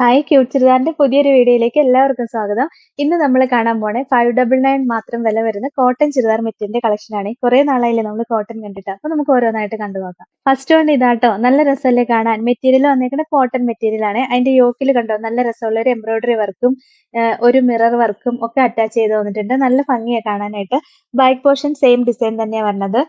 Hi cute ചുരിദാറിന്റെ പുതിയൊരു വീഡിയോയിലേക്ക് എല്ലാവർക്കും സ്വാഗതം. ഇന്ന് നമ്മൾ കാണാൻ പോണേ ഫൈവ് ഡബിൾ നയൻ മാത്രം വില വരുന്ന കോട്ടൺ ചുരിദാർ മെറ്റീരിയലിന്റെ കളക്ഷൻ ആണ്. കുറെ നാളായില്ലേ നമ്മൾ കോട്ടൺ കണ്ടിട്ട്. അപ്പൊ നമുക്ക് ഓരോന്നായിട്ട് കണ്ടു നോക്കാം. ഫസ്റ്റ് വൺ ഇതാട്ടോ. നല്ല രസമല്ലേ കാണാൻ? മെറ്റീരിയൽ വന്നേക്കുന്ന കോട്ടൺ മെറ്റീരിയൽ ആണ്. അതിന്റെ യോക്കിൽ കണ്ടോ? നല്ല രസമുള്ള ഒരു എംബ്രോയിഡറി വർക്കും ഒരു മിറർ വർക്കും ഒക്കെ അറ്റാച്ച് ചെയ്ത് വന്നിട്ടുണ്ട്. നല്ല ഭംഗിയാണ് കാണാനായിട്ട്. ബാക്ക് പോർഷൻ സെയിം ഡിസൈൻ തന്നെയാണ് വരുന്നത്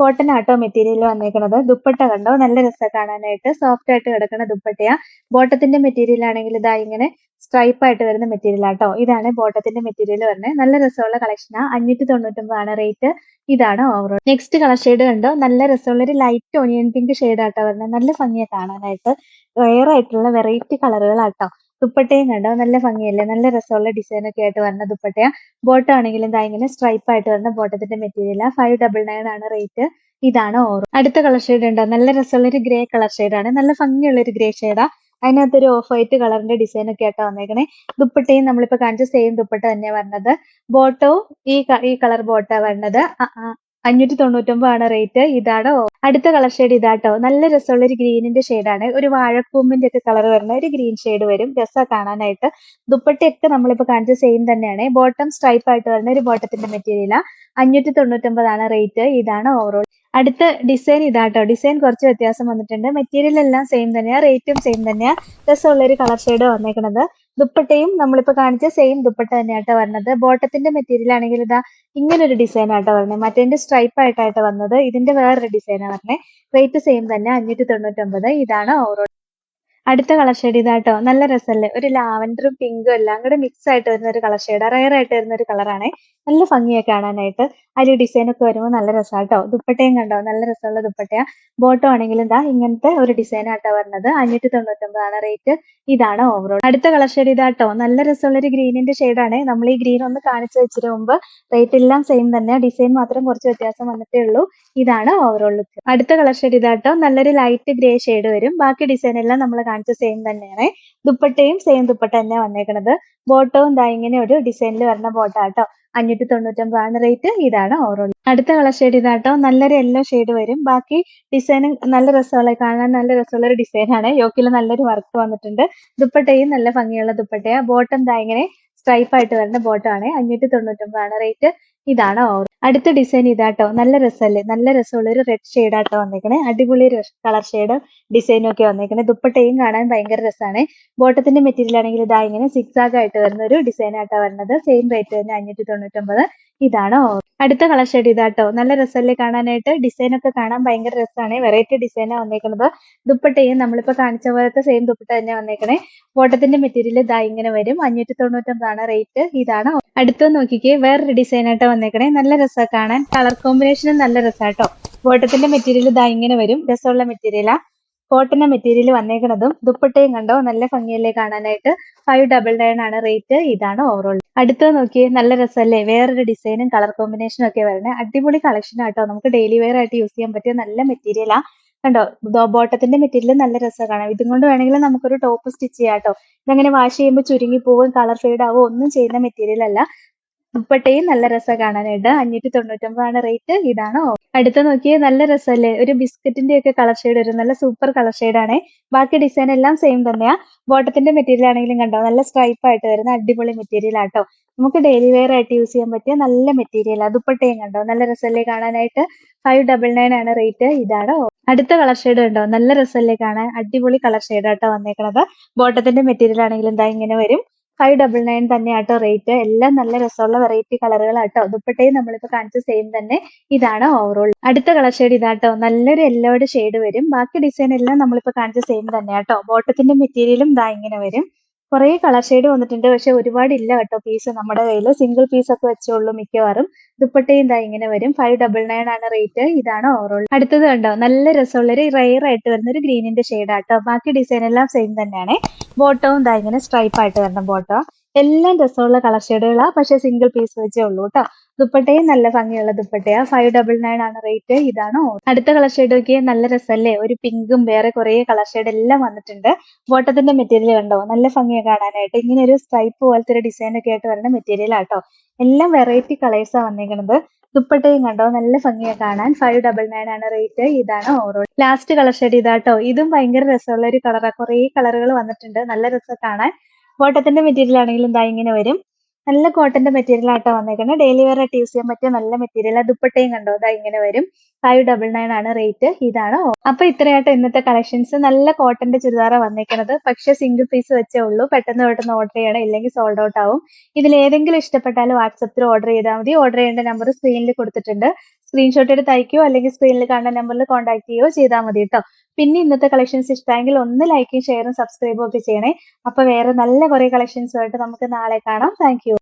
കോട്ടൺ ആട്ടോ മെറ്റീരിയൽ വന്നേക്കുന്നത് ദുപ്പട്ട കണ്ടോ? നല്ല രസമാണ് കാണാനായിട്ട്. സോഫ്റ്റ് ആയിട്ട് കിടക്കുന്ന ദുപ്പട്ടയാ. ബോട്ടത്തിന്റെ മെറ്റീരിയൽ ആണെങ്കിൽ ഇതാ ഇങ്ങനെ സ്ട്രൈപ്പ് ആയിട്ട് വരുന്ന മെറ്റീരിയൽ ആട്ടോ. ഇതാണ് ബോട്ടത്തിന്റെ മെറ്റീരിയൽ വരുന്നത്. നല്ല രസമുള്ള കളക്ഷനാ അഞ്ഞൂറ്റി തൊണ്ണൂറ്റൊമ്പതാണ് റേറ്റ് ഇതാണ് ഓവറോൾ നെക്സ്റ്റ് കളർ ഷെയ്ഡ് കണ്ടോ? നല്ല രസമുള്ള ഒരു ലൈറ്റ് ഓണിയൻ പിങ്ക് ഷെയ്ഡ് ആട്ടോ വരുന്നത്. നല്ല ഭംഗിയാണ് കാണാനായിട്ട്. വേറെ ആയിട്ടുള്ള വെറൈറ്റി കളറുകളാട്ടോ ദുപ്പട്ടയും കണ്ടോ? നല്ല ഭംഗിയല്ലേ? നല്ല രസമുള്ള ഡിസൈൻ ഒക്കെ ആയിട്ട് വരുന്ന ദുപ്പട്ടയാ. ബോട്ട് ആണെങ്കിലും ഇതാ ഇങ്ങനെ സ്ട്രൈപ്പ് ആയിട്ട് വരുന്ന ബോട്ടത്തിന്റെ മെറ്റീരിയൽ ഫൈവ് ഡബിൾ നയൻ ആണ് റേറ്റ് ഇതാണ് ഓറോ. അടുത്ത കളർ ഷെയ്ഡ് ഉണ്ടോ? നല്ല രസമുള്ള ഒരു ഗ്രേ കളർ ആണ്. നല്ല ഭംഗിയുള്ള ഒരു ഗ്രേ ഷെയ്ഡാ അതിനകത്ത് ഒരു ഓഫ് വൈറ്റ് കളറിന്റെ ഡിസൈൻ ഒക്കെ ആയിട്ടാ വന്നേക്കണേ. ദുപ്പട്ടയും നമ്മളിപ്പോ കാണിച്ച സെയിം ദുപ്പട്ട തന്നെയാ വരുന്നത്. ബോട്ടവും ഈ ഈ കളർ ബോട്ടാ വരുന്നത്. അഞ്ഞൂറ്റി തൊണ്ണൂറ്റൊമ്പതാണ് റേറ്റ് ഇതാണ് അടുത്ത കളർ ഷെയ്ഡ് ഇതാട്ടോ. നല്ല രസമുള്ള ഒരു ഗ്രീനിന്റെ ആണ്. ഒരു വാഴക്കൂമ്പിന്റെ ഒക്കെ കളർ വരുന്ന ഒരു ഗ്രീൻ ഷെയ്ഡ് വരും. രസാ കാണാനായിട്ട്. ദുപ്പട്ടയൊക്കെ നമ്മളിപ്പോ കാണിച്ച സെയിം തന്നെയാണ്. ബോട്ടം സ്ട്രൈപ്പ് ആയിട്ട് വരുന്ന ഒരു ബോട്ടത്തിന്റെ മെറ്റീരിയൽ അഞ്ഞൂറ്റി തൊണ്ണൂറ്റൊമ്പതാണ് റേറ്റ് ഇതാണ് ഓവറോൾ അടുത്ത ഡിസൈൻ ഇതാട്ടോ. ഡിസൈൻ കുറച്ച് വ്യത്യാസം വന്നിട്ടുണ്ട്. മെറ്റീരിയൽ എല്ലാം സെയിം തന്നെയാണ് റേറ്റും സെയിം തന്നെയാണ് രസമുള്ള ഒരു കളർ ഷെയ്ഡ് വന്നേക്കണത്. ദുപ്പട്ടയും നമ്മളിപ്പോ കാണിച്ച സെയിം ദുപ്പട്ട തന്നെയാട്ടോ വരുന്നത് ബോട്ടത്തിന്റെ മെറ്റീരിയൽ ആണെങ്കിൽ ഇതാ ഇങ്ങനെ ഒരു ഡിസൈൻ ആട്ടോ വരുന്നത് മറ്റേന്റെ സ്ട്രൈപ്പ് ആയിട്ടായിട്ട് വന്നത്. ഇതിന്റെ വേറൊരു ഡിസൈനാണ് പറഞ്ഞത് റേറ്റ് സെയിം തന്നെ അഞ്ഞൂറ്റി തൊണ്ണൂറ്റൊമ്പത് ഇതാണ് ഓവറോൾ അടുത്ത കളർ ഷെയ്ഡ് ഇതാട്ടോ. നല്ല രസമല്ലേ ഒരു ലാവൻഡറും പിങ്കും എല്ലാം കൂടെ മിക്സ് ആയിട്ട് വരുന്ന ഒരു കളർ ഷെയ്ഡ് റയർ ആയിട്ട് വരുന്ന ഒരു കളറാണ് നല്ല ഭംഗിയൊക്കെ കാണാനായിട്ട്. അതിൽ ഡിസൈൻ ഒക്കെ വരുമ്പോൾ നല്ല രസമാട്ടോ ദുപ്പട്ടയും കണ്ടോ? നല്ല രസമുള്ള ദുപ്പട്ടയാ. ബോട്ടോ ആണെങ്കിലും എന്താ ഇങ്ങനത്തെ ഒരു ഡിസൈൻ ആട്ടോ വരുന്നത്. അഞ്ഞൂറ്റി തൊണ്ണൂറ്റൊമ്പതാണ് റേറ്റ് ഇതാണ് ഓവറോൾ അടുത്ത കളർ ഷെയ്ഡ് ഇതാട്ടോ നല്ല രസമുള്ള ഒരു ഗ്രീനിന്റെ ആണ്. നമ്മൾ ഈ ഗ്രീൻ ഒന്ന് കാണിച്ചു വെച്ചിട്ട് മുമ്പ് റേറ്റ് എല്ലാം സെയിം തന്നെ. ഡിസൈൻ മാത്രം കുറച്ച് വ്യത്യാസം വന്നിട്ടേ ഉള്ളൂ. ഇതാണ് ഓവറോൾ ലുക്ക് അടുത്ത കളർ ഷെയ്ഡ് ഇതാട്ടോ നല്ലൊരു ലൈറ്റ് ഗ്രേ ഷെയ്ഡ് വരും. ബാക്കി ഡിസൈൻ എല്ലാം നമ്മൾ കാണിച്ച സെയിം തന്നെയാണ്. ദുപ്പട്ടയും സെയിം ദുപ്പട്ട തന്നെ വന്നേക്കുന്നത് ബോട്ടവും ദാ ഇങ്ങനെ ഒരു ഡിസൈനിൽ വരുന്ന ബോട്ടാട്ടോ അഞ്ഞൂറ്റി തൊണ്ണൂറ്റൊമ്പതാണ് റേറ്റ് ഇതാണ് ഓവറോൾ അടുത്ത കളർ ഷെയ്ഡ് ഇതാട്ടോ നല്ലൊരു യെല്ലോ ഷെയ്ഡ് വരും. ബാക്കി ഡിസൈനും നല്ല രസമുള്ള കാണാൻ നല്ല രസമുള്ള ഒരു ഡിസൈൻ ആണ്. യോക്കിൽ നല്ലൊരു വർക്ക് വന്നിട്ടുണ്ട്. ദുപ്പട്ടയും നല്ല ഭംഗിയുള്ള ദുപ്പട്ടയാണ് ബോട്ടം ദാ ഇങ്ങനെ സ്ട്രൈപ്പ് ആയിട്ട് വരുന്ന ബോട്ടാണ് അഞ്ഞൂറ്റി തൊണ്ണൂറ്റൊമ്പതാണ് റേറ്റ് ഇതാണ്? ഓർ അടുത്ത ഡിസൈൻ ഇതാട്ടോ. നല്ല രസമല്ലേ? നല്ല രസമുള്ള ഒരു റെഡ് ഷെയ്ഡ് ആട്ടോ വന്നേക്കണേ. അടിപൊളി കളർ ഷെയ്ഡ് ഡിസൈനും ഒക്കെ വന്നേക്കണേ. ദുപ്പട്ടയും കാണാൻ ഭയങ്കര രസമാണ് ബോട്ടത്തിന്റെ മെറ്റീരിയൽ ആണെങ്കിൽ ഇതാ ഇങ്ങനെ സിക്സ് ആഗ് ആയിട്ട് വരുന്ന ഒരു ഡിസൈൻ ആയിട്ടാണ് വരുന്നത്. സെയിം റേറ്റ് തന്നെ അഞ്ഞൂറ്റി തൊണ്ണൂറ്റൊമ്പത്. ഇതാണ്? അടുത്ത കളർ ഷെയ്ഡ് ഇതാട്ടോ. നല്ല രസമല്ലേ കാണാനായിട്ട്? ഡിസൈൻ ഒക്കെ കാണാൻ ഭയങ്കര രസമാണ്. വെറൈറ്റി ഡിസൈനാണ് വന്നേക്കുന്നത് ദുപ്പട്ടയും നമ്മളിപ്പോ കാണിച്ച പോലത്തെ സെയിം ദുപ്പട്ട തന്നെ വന്നേക്കണേ. ഓട്ടത്തിന്റെ മെറ്റീരിയൽ ഇതാ ഇങ്ങനെ വരും. അഞ്ഞൂറ്റി തൊണ്ണൂറ്റൊമ്പതാണ് റേറ്റ് ഇതാണ്? അടുത്ത നോക്കിക്കേ. വേറൊരു ഡിസൈൻ ആയിട്ട് വന്നേക്കണേ. നല്ല രസമാണ് കാണാൻ. കളർ കോമ്പിനേഷനും നല്ല രസാട്ടോ ഓട്ടത്തിന്റെ മെറ്റീരിയൽ ഇതാ ഇങ്ങനെ വരും. രസമുള്ള മെറ്റീരിയലാ കോട്ടന്റെ മെറ്റീരിയൽ വന്നേക്കുന്നതും ദുപ്പട്ടയും കണ്ടോ? നല്ല ഭംഗിയല്ലേ കാണാനായിട്ട്? ഫൈവ് ഡബിൾ നയൻ ആണ് റേറ്റ് ഇതാണ് ഓവറോൾ അടുത്ത നോക്കി നല്ല രസമല്ലേ? വേറൊരു ഡിസൈനും കളർ കോമ്പിനേഷനും ഒക്കെ വരണേ. അടിപൊളി കളക്ഷൻ ആട്ടോ. നമുക്ക് ഡെയിലി വെയർ ആയിട്ട് യൂസ് ചെയ്യാൻ പറ്റിയ നല്ല മെറ്റീരിയലാ കണ്ടോ? ബോട്ടത്തിന്റെ മെറ്റീരിയൽ നല്ല രസമാണ്. കാണാം. ഇതും കൊണ്ട് വേണമെങ്കിൽ നമുക്കൊരു ടോപ്പ് സ്റ്റിച്ച് ചെയ്യാം കേട്ടോ ഇതങ്ങനെ വാഷ് ചെയ്യുമ്പോൾ ചുരുങ്ങി പോവും കളർ ഫെയ്ഡ് ആവും ഒന്നും ചെയ്യുന്ന മെറ്റീരിയൽ അല്ല. ദുപ്പട്ടയും നല്ല രസം കാണാനായിട്ട്. അഞ്ഞൂറ്റി തൊണ്ണൂറ്റൊമ്പതാണ് റേറ്റ് ഇതാണ് അടുത്ത നോക്കിയ നല്ല രസമല്ലേ ഒരു ബിസ്ക്കറ്റിന്റെ ഒക്കെ കളർ ഷെയ്ഡ് വരും നല്ല സൂപ്പർ കളർ ഷെയ്ഡ് ആണ്. ബാക്കി ഡിസൈൻ എല്ലാം സെയിം തന്നെയാ. ബോട്ടത്തിന്റെ മെറ്റീരിയൽ ആണെങ്കിലും കണ്ടോ? നല്ല സ്ട്രൈപ്പ് ആയിട്ട് വരുന്ന അടിപൊളി മെറ്റീരിയൽ ആട്ടോ നമുക്ക് ഡെയിലി വെയർ ആയിട്ട് യൂസ് ചെയ്യാൻ പറ്റിയ നല്ല മെറ്റീരിയൽ ദുപ്പട്ടയും കണ്ടോ? നല്ല രസമല്ലേ കാണാനായിട്ട്? ഫൈവ് ഡബിൾ നയൻ ആണ് റേറ്റ് ഇതാണ് അടുത്ത കളർ ഷെയ്ഡ് കണ്ടോ? നല്ല രസമല്ലേ കാണാൻ? അടിപൊളി കളർ ഷെയ്ഡ് ആട്ടോ വന്നേക്കണത്. ബോട്ടത്തിന്റെ മെറ്റീരിയൽ ആണെങ്കിലും എന്താ ഇങ്ങനെ വരും. ഫൈവ് ഡബിൾ നയൻ തന്നെയാട്ടോ റേറ്റ് എല്ലാം നല്ല രസമുള്ള വെറൈറ്റി കളറുകളാട്ടോ. ദുപ്പട്ടയും നമ്മളിപ്പോ കാണിച്ച സെയിം തന്നെ. ഇതാണ് ഓവറോൾ അടുത്ത കളർ ഷെയ്ഡ് ഇതാട്ടോ. നല്ലൊരു യെല്ലോയുടെ ഷെയ്ഡ് വരും. ബാക്കി ഡിസൈൻ എല്ലാം നമ്മളിപ്പോ കാണിച്ച സെയിം തന്നെയാട്ടോ. ബോട്ടത്തിന്റെ മെറ്റീരിയലും ഇതാ ഇങ്ങനെ വരും. കുറേ കളർ ഷെയ്ഡ് വന്നിട്ടുണ്ട്. പക്ഷെ ഒരുപാട് ഇല്ല കേട്ടോ പീസ് നമ്മുടെ കയ്യിൽ സിംഗിൾ പീസ് ഒക്കെ വെച്ചോളൂ മിക്കവാറും. ദുപ്പട്ടയും ഇതാ ഇങ്ങനെ വരും. ഫൈവ് ഡബിൾ നയൻ ആണ് റേറ്റ് ഇതാണ് ഓവറോൾ അടുത്തത് കണ്ടോ? നല്ല രസമുള്ള ഒരു റയർ ആയിട്ട് വരുന്ന ഒരു ഗ്രീനിന്റെ ഷെയ്ഡ് ആട്ടോ ബാക്കി ഡിസൈൻ എല്ലാം സെയിം തന്നെയാണ്. ബോട്ടവും ഇതാ ഇങ്ങനെ സ്ട്രൈപ്പ് ആയിട്ട് വരണം ബോട്ടോ എല്ലാം രസമുള്ള കളർ ഷെയ്ഡുകളാണ് പക്ഷെ സിംഗിൾ പീസ് വെച്ചേ ഉള്ളൂ കേട്ടോ ദുപ്പട്ടയും നല്ല ഭംഗിയുള്ള ദുപ്പട്ടയാ. ഫൈവ് ഡബിൾ നയൻ ആണ് റേറ്റ് ഇതാണ്. അടുത്ത കളർ ഷെയ്ഡ് നോക്കിയാൽ നല്ല രസമല്ലേ? ഒരു പിങ്കും വേറെ കുറെ കളർ ഷെയ്ഡ് എല്ലാം വന്നിട്ടുണ്ട്. ബോട്ടത്തിന്റെ മെറ്റീരിയൽ കണ്ടോ? നല്ല ഭംഗിയെ കാണാനായിട്ട്. ഇങ്ങനെ ഒരു സ്ട്രൈപ്പ് പോലത്തെ ഒരു ഡിസൈൻ ഒക്കെ ആയിട്ട് വരുന്ന മെറ്റീരിയൽ ആട്ടോ എല്ലാം വെറൈറ്റി കളേഴ്സാണ് വന്നിരിക്കുന്നത് ദുപ്പട്ടയും കണ്ടോ? നല്ല ഭംഗിയാ കാണാൻ. ഫൈവ് ഡബിൾ നയൻ ആണ് റേറ്റ് ഇതാണ് ഓവറോൾ ലാസ്റ്റ് കളർ ഷെയ്ഡ് ഇതാട്ടോ ഇതും ഭയങ്കര രസമുള്ള ഒരു കളറാണ് കുറേ കളറുകൾ വന്നിട്ടുണ്ട്. നല്ല രസം കാണാൻ. കോട്ടത്തിന്റെ മെറ്റീരിയൽ ആണെങ്കിലും ദാ ഇങ്ങനെ വരും. നല്ല കോട്ടന്റെ മെറ്റീരിയൽ ആട്ടോ വന്നേക്കുന്നത് ഡെയിലി വെയർ ആയിട്ട് യൂസ് ചെയ്യാൻ പറ്റിയ നല്ല മെറ്റീരിയൽ ദുപ്പട്ടയും കണ്ടോ? ദാ ഇങ്ങനെ വരും. ഫൈവ് ഡബിൾ നയൻ ആണ് റേറ്റ് ഇതാണ്. അപ്പൊ ഇത്രയായിട്ട് ഇന്നത്തെ കളക്ഷൻസ് നല്ല കോട്ടന്റെ ചുരിദാറാണ് വന്നേക്കുന്നത് പക്ഷെ സിംഗിൾ പീസ് വെച്ചേ ഉള്ളൂ. പെട്ടെന്ന് പെട്ടെന്ന് ഓർഡർ ചെയ്യണം. ഇല്ലെങ്കിൽ സോൾഡ് ഔട്ട് ആവും. ഇതിൽ ഏതെങ്കിലും ഇഷ്ടപ്പെട്ടാൽ വാട്സപ്പിൽ ഓർഡർ ചെയ്താൽ മതി. ഓർഡർ ചെയ്യേണ്ട നമ്പർ സ്ക്രീനിൽ കൊടുത്തിട്ടുണ്ട്. സ്ക്രീൻഷോട്ട് എടുത്ത് അയക്കുകയോ അല്ലെങ്കിൽ സ്ക്രീനിൽ കാണുന്ന നമ്പറിൽ കോൺടാക്ട് ചെയ്യുകയോ ചെയ്താൽ മതി കേട്ടോ പിന്നെ ഇന്നത്തെ കളക്ഷൻസ് ഇഷ്ടമെങ്കിൽ ഒന്ന് ലൈക്കും ഷെയറും സബ്സ്ക്രൈബും ഒക്കെ ചെയ്യണേ. അപ്പൊ വേറെ നല്ല കുറെ കളക്ഷൻസുമായിട്ട് നമുക്ക് നാളെ കാണാം. താങ്ക്